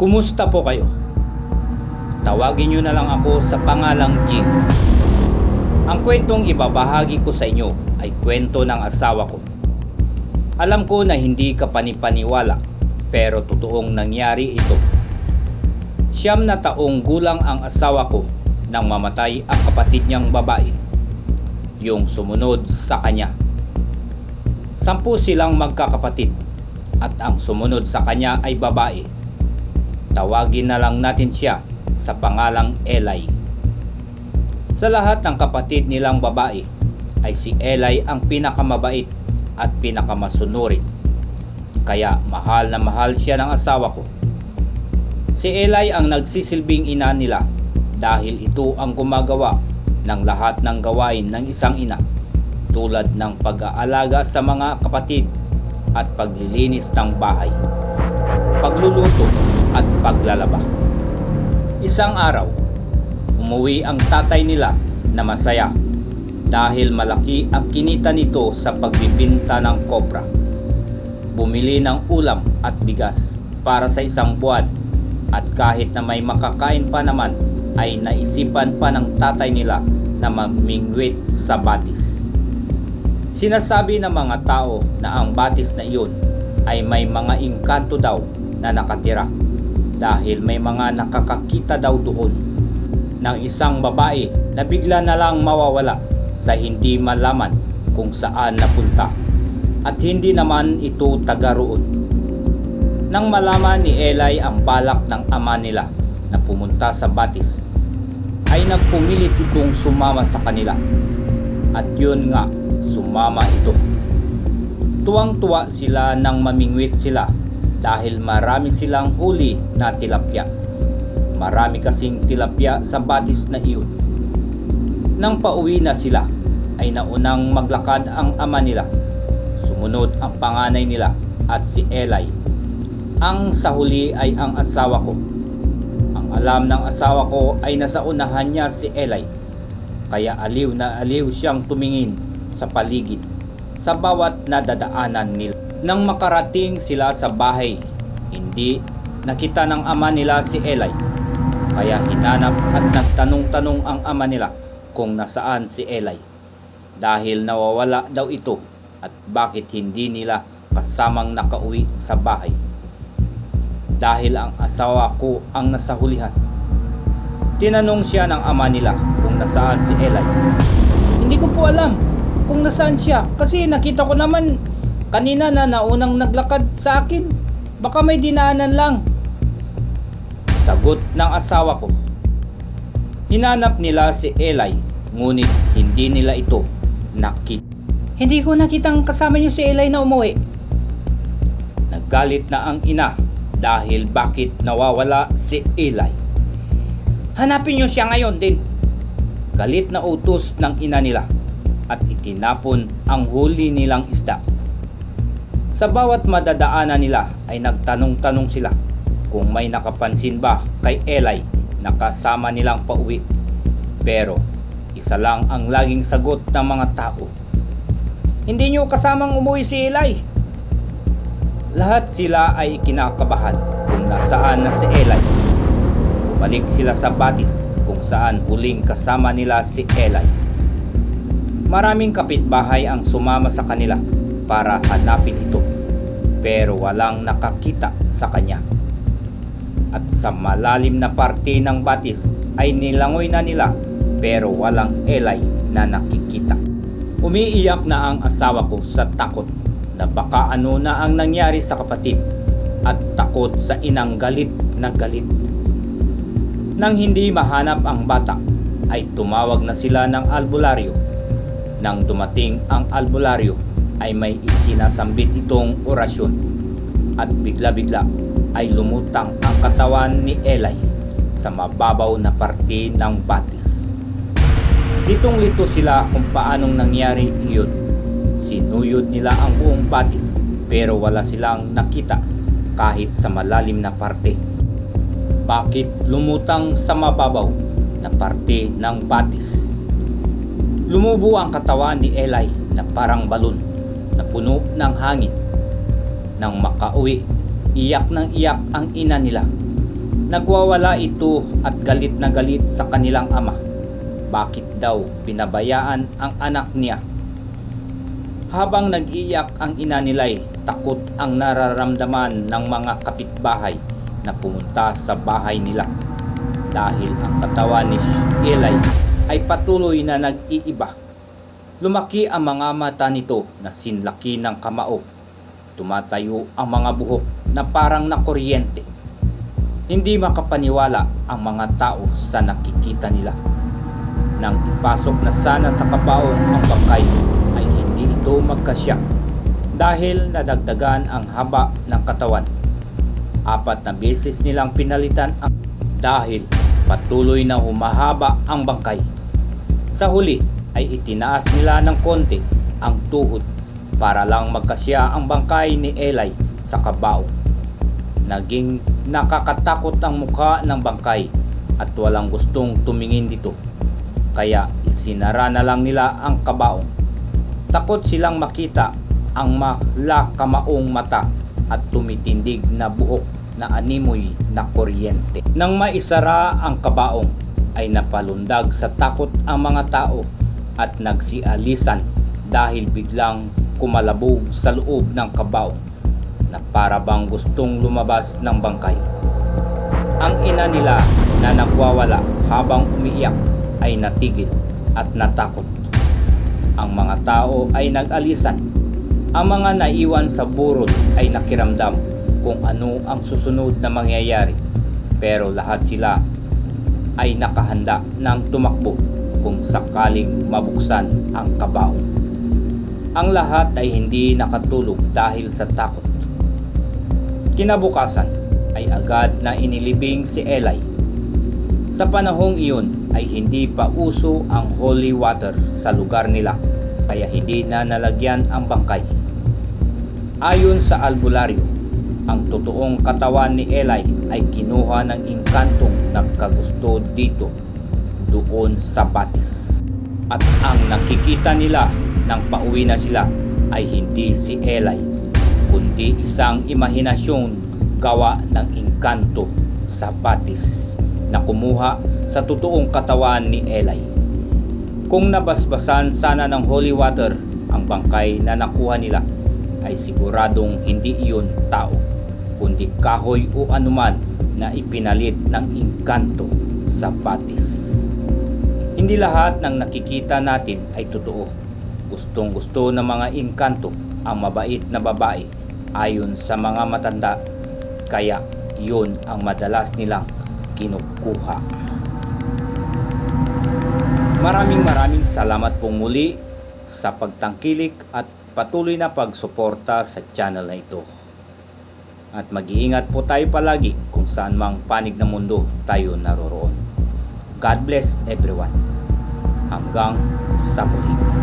Kumusta po kayo? Tawagin nyo na lang ako sa pangalang Jim. Ang kwentong ibabahagi ko sa inyo ay kwento ng asawa ko. Alam ko na hindi ka panipaniwala pero totoong nangyari ito. Siyam na taong gulang ang asawa ko nang mamatay ang kapatid niyang babae, yung sumunod sa kanya. Sampu silang magkakapatid at ang sumunod sa kanya ay babae. Tawagin na lang natin siya sa pangalang Elay. Sa lahat ng kapatid nilang babae ay si Elay ang pinakamabait at pinakamasunurin. Kaya mahal na mahal siya ng asawa ko. Si Elay ang nagsisilbing ina nila dahil ito ang gumagawa ng lahat ng gawain ng isang ina tulad ng pag-aalaga sa mga kapatid at paglilinis ng bahay, pagluluto at paglalaba. Isang araw, umuwi ang tatay nila na masaya dahil malaki ang kinita nito sa pagbibinta ng kopra. Bumili ng ulam at bigas para sa isang buwan at kahit na may makakain pa naman ay naisipan pa ng tatay nila na mamingwit sa batis. Sinasabi ng mga tao na ang batis na iyon ay may mga engkanto daw na nakatira dahil may mga nakakakita daw doon ng isang babae na bigla na lang mawawala sa hindi malaman kung saan napunta at hindi naman ito taga roon. Nang malaman ni Elay ang balak ng ama nila na pumunta sa batis, ay nagpumilit itong sumama sa kanila. At yun nga, sumama ito. Tuwang-tuwa sila nang mamingwit sila dahil marami silang huli na tilapia. Marami kasing tilapia sa batis na iyon. Nang pauwi na sila, ay naunang maglakad ang ama nila. Sumunod ang panganay nila at si Elay. Ang sa huli ay ang asawa ko. Ang alam ng asawa ko ay nasa unahan niya si Elay. Kaya aliw na aliw siyang tumingin sa paligid sa bawat nadadaanan nila. Nang makarating sila sa bahay, hindi nakita ng ama nila si Elay. Kaya hinanap at nagtanong-tanong ang ama nila kung nasaan si Elay. Dahil nawawala daw ito at bakit hindi nila kasamang nakauwi sa bahay. Dahil ang asawa ko ang nasa hulihan. Tinanong siya ng ama nila kung nasaan si Elay. Hindi ko po alam kung nasaan siya kasi nakita ko naman kanina na naunang naglakad sa akin. Baka may dinaanan lang. Sagot ng asawa ko. Hinanap nila si Elay ngunit hindi nila ito nakita. Hindi ko nakitang kasama niyo si Elay na umuwi. Naggalit na ang ina dahil bakit nawawala si Elay. Hanapin niyo siya ngayon din. Galit na utos ng ina nila at itinapon ang huli nilang isda. Sa bawat madadaanan nila ay nagtanong-tanong sila kung may nakapansin ba kay Elay na kasama nilang pauwi. Pero isa lang ang laging sagot ng mga tao. Hindi nyo kasamang umuwi si Elay. Lahat sila ay kinakabahan kung nasaan na si Elay. Bumalik sila sa batis kung saan huling kasama nila si Elay. Maraming kapitbahay ang sumama sa kanila para hanapin ito pero walang nakakita sa kanya. At sa malalim na parte ng batis ay nilangoy na nila pero walang Elay na nakikita. Umiiyak na ang asawa ko sa takot na baka ano na ang nangyari sa kapatid at takot sa inang galit na galit. Nang hindi mahanap ang bata ay tumawag na sila ng albularyo. Nang dumating ang albularyo ay may isinasambit itong orasyon at bigla-bigla ay lumutang ang katawan ni Elay sa mababaw na parte ng batis. Ditong lito sila kung paanong nangyari iyon. Sinuyod nila ang buong batis pero wala silang nakita kahit sa malalim na parte. Bakit lumutang sa mababaw na parte ng batis? Lumubo ang katawan ni Elay na parang balon na puno ng hangin. Nang makauwi, iyak ng iyak ang ina nila Nagwawala ito at galit na galit sa kanilang ama. Bakit daw pinabayaan ang anak niya? Habang nag-iyak ang ina nila'y takot ang nararamdaman ng mga kapitbahay na pumunta sa bahay nila dahil ang katawan ni Eli ay patuloy na nag-iiba. Lumaki ang mga mata nito na sinlaki ng kamao. Tumatayo ang mga buhok na parang nakuryente. Hindi makapaniwala ang mga tao sa nakikita nila. Nang ipasok na sana sa kabaong ang bangkay ay hindi ito magkasya dahil nadagdagan ang haba ng katawan. Apat na beses nilang pinalitan ang dahil patuloy na humahaba ang bangkay. Sa huli ay itinaas nila ng konti ang tuhod para lang magkasya ang bangkay ni Eli sa kabao. Naging nakakatakot ang mukha ng bangkay at walang gustong tumingin dito. Kaya isinara na lang nila ang kabaong. Takot silang makita ang malakamaong mata at tumitindig na buhok na animoy na kuryente. Nang maisara ang kabaong ay napalundag sa takot ang mga tao at nagsialisan dahil biglang kumalabog sa loob ng kabaong na para bang gustong lumabas ng bangkay. Ang ina nila na nagwawala habang umiiyak ay natigil at natakot. Ang mga tao ay nag-alisan. Ang mga naiwan sa burol ay nakiramdam kung ano ang susunod na mangyayari. Pero lahat sila ay nakahanda ng tumakbo kung sakaling mabuksan ang kabaong. Ang lahat ay hindi nakatulog dahil sa takot. Kinabukasan ay agad na inilibing si Eli. Sa panahong iyon ay hindi pa uso ang holy water sa lugar nila kaya hindi na nalagyan ang bangkay. Ayon sa albularyo, ang totoong katawan ni Eli ay kinuha ng inkantong nagkagusto dito doon sa batis. At ang nakikita nila nang pauwi na sila ay hindi si Eli kundi isang imahinasyon gawa ng inkanto sa batis na kumuha sa totoong katawan ni Eli. Kung nabasbasan sana ng holy water ang bangkay na nakuha nila ay siguradong hindi iyon tao kundi kahoy o anuman na ipinalit ng inkanto sa batis. Hindi lahat ng nakikita natin ay totoo. Gustong gusto ng mga inkanto ang mabait na babae ayon sa mga matanda kaya yun ang madalas nilang kinukuha. Maraming maraming salamat pong muli sa pagtangkilik at patuloy na pagsuporta sa channel na ito. At mag-iingat po tayo palagi kung saan mang panig ng mundo tayo naroroon. God bless everyone. Hanggang sa muli.